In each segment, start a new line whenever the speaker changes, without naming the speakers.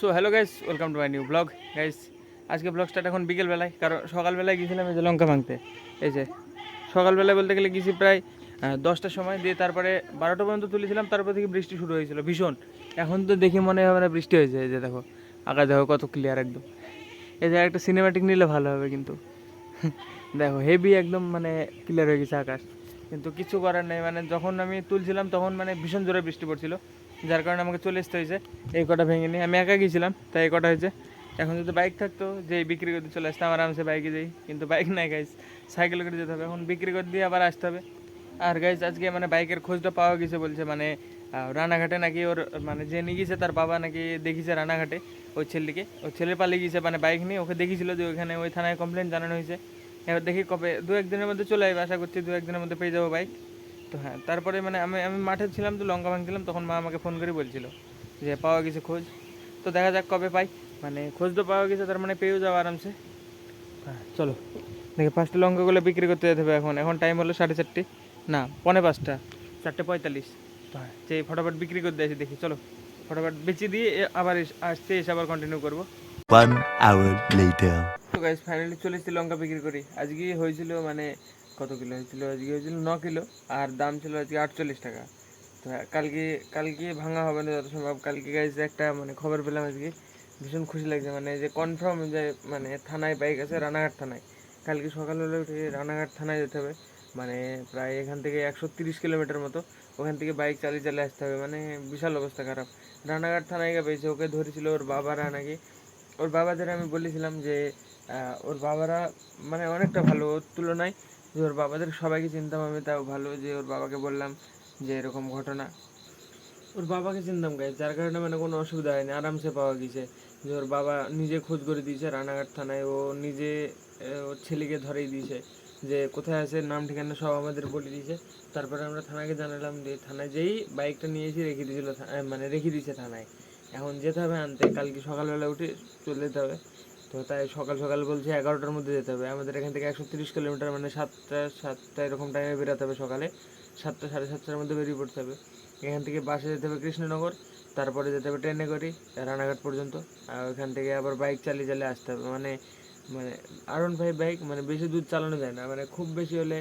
So hello guys welcome to my new blog guys আজকে blog start এখন বিকেলবেলায়, কারণ সকালবেলায় গিয়েছিলাম এই যে লঙ্কা ভাঙতে। এই যে, সকালবেলায় বলতে গেলে গেছি প্রায় দশটার সময়, দিয়ে তারপরে বারোটা পর্যন্ত তুলেছিলাম, তারপর থেকে বৃষ্টি শুরু হয়েছিল, ভীষণ। এখন তো দেখি মনে হবে না বৃষ্টি হয়েছে, এই যে দেখো, আকাশ দেখো কত ক্লিয়ার একদম। এই যে একটা সিনেমাটিক নিলে ভালো হবে কিন্তু। দেখো হেভি একদম মানে ক্লিয়ার হয়ে গেছে আকাশ। কিন্তু কিছু করার নেই মানে যখন আমি তুলছিলাম, তখন মানে ভীষণ জোরে বৃষ্টি পড়ছিল। যার কারণে আমাকে চলে আসতে হয়েছে। এই কটা ভেঙে আমি একা গিয়েছিলাম তাই এই কটা হয়েছে। এখন যদি বাইক থাকতো, যে বিক্রি করতে চলে আসতাম, আরামসে বাইকে যাই। কিন্তু বাইক নাই গাইজ সাইকেল করে যেতে হবে। এখন বিক্রি করে দিয়ে আবার আসতে হবে। আর গাইজ আজকে মানে বাইকের খোঁজটা পাওয়া গেছে বলছে মানে রানাঘাটে নাকি ওর মানে যে নিয়ে গেছে তার বাবা নাকি দেখিছে রানাঘাটে, ওই ছেলেকে ওই ছেলে পালিয়ে গিয়েছে মানে বাইক নিয়ে। ওকে দেখিছিল যে ওইখানে ওই থানায় কমপ্লেন জানানো হয়েছে। এবার দেখি কবে দু একদিনের মধ্যে চলে আসবে। আশা করছি দু একদিনের মধ্যে পেয়ে যাব বাইক তো হ্যাঁ তারপরে মানে আমি আমি মাঠে ছিলাম তো লঙ্কা ভাঙছিলাম তখন মা আমাকে ফোন করে বলছিল যে পাওয়া গেছে খোঁজ। তো দেখা যাক কবে পাই। মানে খোঁজ তো পাওয়া গেছে তার মানে পেয়েও যাব আরামসে। হ্যাঁ চলো। দেখি পাঁচটা লঙ্কাগুলো বিক্রি করতে যেতে হবে এখন। এখন টাইম হলো সাড়ে চারটে। না পনে পাঁচটা। চারটে পঁয়তাল্লিশ। তো হ্যাঁ যে ফটাফট বিক্রি করতে আসি দেখি চলো। ফটাফট বেচে দিয়ে আবার আসতে এসে আবার কন্টিনিউ করব. তো গাইজ ফাইনালি চলে এসেছি লঙ্কা বিক্রি করি। আজকে হয়েছিল মানে কত কিলো হয়েছিল? আজকে হয়েছিল ন কিলো আর দাম ছিল আজকে আটচল্লিশ টাকা। তো হ্যাঁ, কালকে কালকে ভাঙা হবে না যত সম্ভব। কালকে গাইজ একটা মানে খবর পেলাম আজকে ভীষণ খুশি লাগছে। মানে যে কনফার্ম যে মানে থানায় বাইক আছে রানাঘাট থানায়। কালকে সকালবেলা উঠে রানাঘাট থানায় যেতে হবে। মানে প্রায় এখান থেকে একশো তিরিশ কিলোমিটার মতো ওখান থেকে বাইক চালিয়ে চালিয়ে আসতে হবে। মানে বিশাল অবস্থা খারাপ। রানাঘাট থানায় গিয়ে পেয়েছে ওকে ধরেছিল ওর বাবারা নাকি। ওর বাবাদের আমি বলেছিলাম যে ওর বাবারা মানে অনেকটা ভালো ওর তুলনায় যে ওর বাবাদের সবাইকে চিনতাম আমি, তাও ভালো যে ওর বাবাকে বললাম যে এরকম ঘটনা। ওর বাবাকে চিনতাম গাই যার কারণে মানে কোনো অসুবিধা হয়নি, আরামসে পাওয়া গেছে। যে ওর বাবা নিজে খোঁজ করে দিয়েছে রানাঘাট থানায়, ও নিজে ওর ছেলেকে ধরেই দিয়েছে। যে কোথায় আছে, নাম, ঠিকানা সব আমাদের বলে দিয়েছে। তারপরে আমরা থানাকে জানালাম যে থানায় যেই বাইকটা নিয়ে এসে রেখে দিয়েছিল মানে রেখে দিয়েছে থানায়। এখন যেতে হবে আনতে, কালকে সকালবেলা উঠে চলে যেতে হবে। তো তাই সকাল সকাল বলছে এগারোটার মধ্যে যেতে হবে। আমাদের এখান থেকে একশো তিরিশ কিলোমিটার মানে সাতটা সাতটা এরকম টাইমে বেরোতে হবে সকালে। সাতটা, সাড়ে সাতটার মধ্যে বেরিয়ে পড়তে হবে। এখান থেকে বাসে যেতে হবে কৃষ্ণনগর, তারপরে যেতে হবে ট্রেনে করে রানাঘাট পর্যন্ত। আর ওখান থেকে আবার বাইক চালিয়ে চালিয়ে আসতে হবে। মানে মানে আর ওয়ান ফাইভ বাইক মানে বেশি দূর চালানো যায় না। মানে খুব বেশি হলে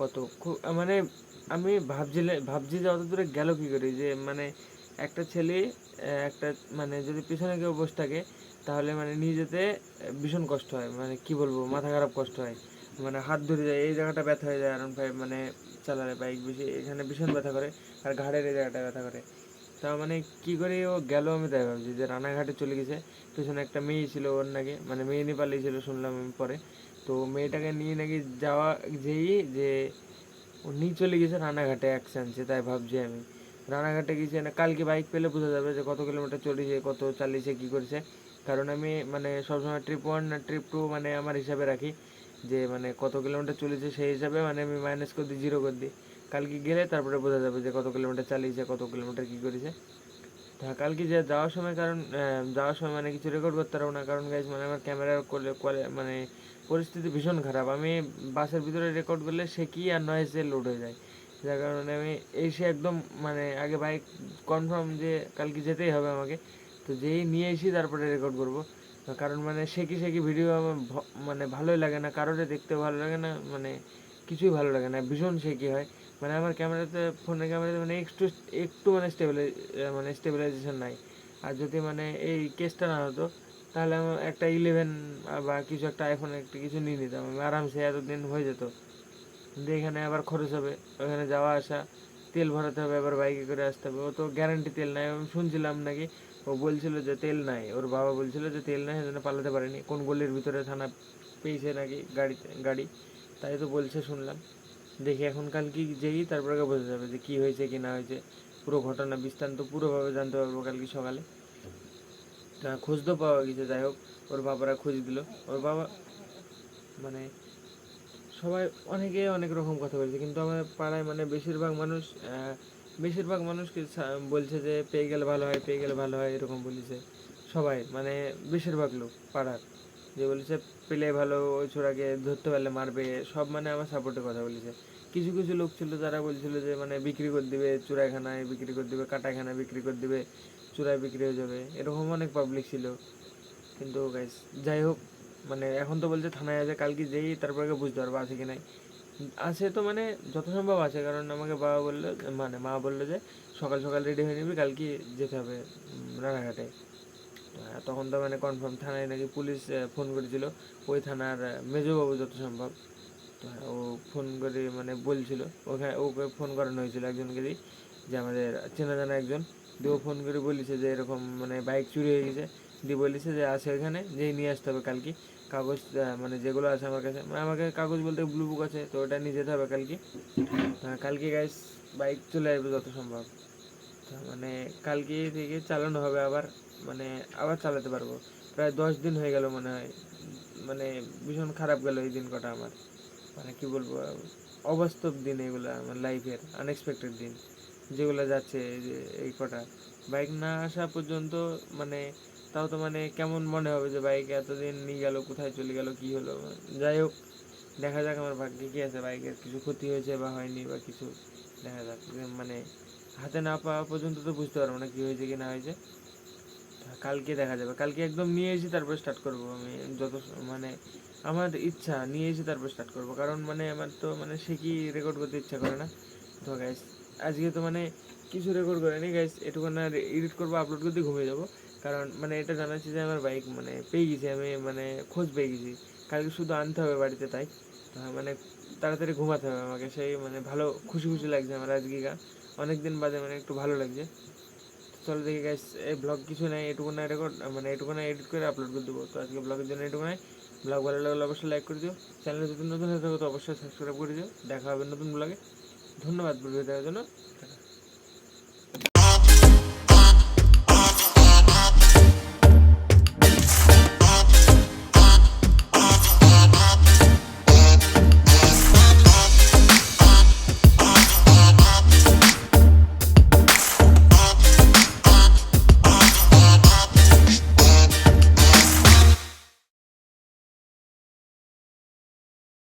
কত? খুব মানে আমি ভাবছিলে, ভাবছি যে অত দূরে গেল কী করে? যে মানে একটা ছেলে একটা মানে যদি পিছনে কেউ বসে থাকে, তাহলে মানে নিয়ে যেতে ভীষণ কষ্ট হয়। মানে কি বলব, মাথা খারাপ কষ্ট হয়। মানে হাত ধরে যায়, এই জায়গাটা ব্যথা হয়ে যায় আরন ফাইভ মানে চালালে বাইক বেশি, এখানে ভীষণ ব্যথা করে, আর ঘাড়ের এই জায়গাটা ব্যথা করে। তা মানে কি করে ও গেল আমি তাই ভাবছি যে রানাঘাটে চলে গেছে। পিছনে একটা মেয়ে ছিল ওর নাকি মানে মেয়ে নেপালি ছিল শুনলাম আমি পরে। তো মেয়েটাকে নিয়ে নাকি যাওয়া যেই যে ও নিয়ে চলে গেছে রানাঘাটে এক চান্সে তাই ভাবছি আমি। রানাঘাটে গেছে না কালকে বাইক পেলে বোঝা যাবে যে কত কিলোমিটার চলেছে কত চালিয়েছে কী করেছে। কারণ আমি মানে সবসময় ট্রিপ ওয়ান ট্রিপ টু মানে আমার হিসাবে রাখি, যে মানে কত কিলোমিটার চলেছে সেই হিসাবে মানে আমি মাইনাস করে দিই জিরো করে দিই। কালকে গেলে তারপরে বোঝা যাবে যে কত কিলোমিটার চালিয়েছে কত কিলোমিটার কী করেছে। তা কালকে যে যাওয়ার সময়, কারণ যাওয়ার সময় মানে কিছু রেকর্ড করতে পারব না, কারণ গাইজ মানে আমার ক্যামেরার মানে পরিস্থিতি ভীষণ খারাপ। আমি বাসের ভিতরে রেকর্ড করলে সে কি আর নয়েজে লোড হয়ে যায়। যার কারণে আমি এসে একদম মানে আগে বাইক কনফার্ম যে কালকে যেতেই হবে আমাকে। তো যেই নিয়ে এসে তারপরে রেকর্ড করব। কারণ মানে শেকি শেকি ভিডিও আমার মানে ভালোই লাগে না কারোরে দেখতে ভালো লাগে না মানে কিছুই ভালো লাগে না, ভীষণ শেকি হয়। মানে আমার ক্যামেরাতে ফোনের ক্যামেরাতে মানে একটু একটু মানে স্টেবিলাইজ মানে স্টেবিলাইজেশন নাই। আর যদি মানে এই কেসটা না হতো, তাহলে আমার একটা ইলেভেন বা কিছু একটা আইফোন একটা কিছু নিয়ে নিতাম। আমি আরামসে এতদিন হয়ে যেত। কিন্তু এখানে আবার খরচ হবে, ওখানে যাওয়া আসা, তেল ভরাতে হবে, আবার বাইকে করে আসতে হবে। ও তো গ্যারান্টি তেল নাই। আমি শুনছিলাম নাকি ও বলছিল যে তেল নাই। ওর বাবা বলছিল যে তেল নাই, সেজন্য পালাতে পারেনি। কোন গলির ভিতরে থানা পেয়েছে নাকি গাড়িতে, গাড়ি? তাই তো বলছে, শুনলাম। দেখি এখন কাল কি যেই, তারপরে বোঝা যাবে যে কি হয়েছে, কি না হয়েছে। পুরো ঘটনা বৃত্তান্ত পুরোভাবে জানতে পারব কালকে সকালে। তা খোঁজ তো পাওয়া গেছে, যাই হোক। ওর বাবারা খোঁজ দিল। ওর বাবা মানে সবাই অনেকে অনেক রকম কথা বলছে, কিন্তু আমার পাড়ায় মানে বেশিরভাগ মানুষ বেশিরভাগ মানুষকে বলছে যে পেয়ে গেলে ভালো হয়, পেয়ে গেলে ভালো হয়, এরকম বলেছে সবাই মানে বেশিরভাগ লোক পাড়ার, যে বলেছে পেলে ভালো, ওই ছোড়াকে ধরতে পারলে মারবে, সব মানে আমার সাপোর্টে কথা বলেছে। কিছু কিছু লোক ছিল যারা বলছিল যে মানে বিক্রি করে দিবে চুরাইখানায় বিক্রি করে দিবে, কাটাখানায় বিক্রি করে দিবে, চূড়ায় বিক্রি হয়ে যাবে, এরকম অনেক পাবলিক ছিল। কিন্তু গাইস যাই হোক মানে এখন তো বলছে থানায় আছে, কালকে যেই তারপরে বুঝতে পারব আছে কি নাই। আছে তো মানে যত সম্ভব আছে, কারণ আমাকে বাবা বলল মানে মা বলল যে সকাল সকাল রেডি হয়ে নিবি, কালকে যেতে হবে রানাঘাটে। তখন তো মানে কনফার্ম থানায় নাকি পুলিশ ফোন করেছিল। ওই থানার মেজবাবু যত সম্ভব। তো ও ফোন করে মানে বলছিল ওখানে ওকে ফোন করানো হয়েছিল একজনকে যে আমাদের চেনা জানা একজন। দিয়ে ও ফোন করে বলেছে যে এরকম মানে বাইক চুরি হয়ে গেছে। দিয়ে বলেছে যে আছে ওখানে যেই নিয়ে আসতে হবে কালকে। কাগজ মানে যেগুলো আছে আমার কাছে মানে আমাকে কাগজ বলতে ব্লু বুক আছে, তো ওটা নিয়ে যেতে হবে কালকে। কালকে গাইস বাইক চলে আসবে যত সম্ভব। মানে কালকে থেকে চালানো হবে আবার মানে আবার চালাতে পারব। প্রায় দশ দিন হয়ে গেল মনে হয়। মানে ভীষণ খারাপ গেল এই দিন কটা আমার। মানে কি বলব, অবাস্তব দিন এগুলো আমার লাইফের আনএক্সপেক্টেড দিন। যেগুলো যাচ্ছে এই কটা। বাইক না আসা পর্যন্ত মানে তাও তো মানে কেমন মনে হবে যে বাইক এতদিন নিয়ে গেল, কোথায় চলে গেল, কি হলো? যাই হোক, দেখা যাক আমার ভাগ্যে কি আছে। বাইকের কিছু ক্ষতি হয়েছে বা হয়নি বা কিছু, দেখা যাক। মানে হাতে না পাওয়া পর্যন্ত তো বুঝতে পারব না কি হয়েছে কি না হয়েছে। কালকে দেখা যাবে। কালকে একদম নিয়ে এসে তারপর স্টার্ট করব আমি। যত মানে আমার ইচ্ছা, নিয়ে এসে তারপর স্টার্ট করব। কারণ মানে আমার তো মানে সে কি রেকর্ড করতে ইচ্ছা করে না? তো গাইস আজকে তো মানে কিছু রেকর্ড করিনি। গাইস এটুকু না এডিট করব আপলোড করতে ঘুমিয়ে যাব। কারণ মানে এটা জানাচ্ছি যে আমার বাইক মানে পেয়ে গেছি, আমি মানে খোঁজ পেয়ে গেছি। কালকে শুধু আনতে হবে বাড়িতে তাই। মানে তাড়াতাড়ি ঘুমাতে হবে আমাকে, সেই মানে ভালো খুশি খুশি লাগছে আমার আজকে গা। অনেকদিন বাদে মানে একটু ভালো লাগছে। চলো দেখি গাইস এই ব্লগ কিছু নাই, এটুকু না রেকর্ড মানে এটুকু না এডিট করে আপলোড করে দেবো। তো আজকে ব্লগের জন্য এটুকু নাই। ব্লগ ভালো লাগলে অবশ্যই লাইক করে দিও। চ্যানেলে যদি নতুন হয়ে থাকো তো অবশ্যই সাবস্ক্রাইব করে দিও। দেখা হবে নতুন ব্লগে ধন্যবাদ ভিডিও দেওয়ার জন্য।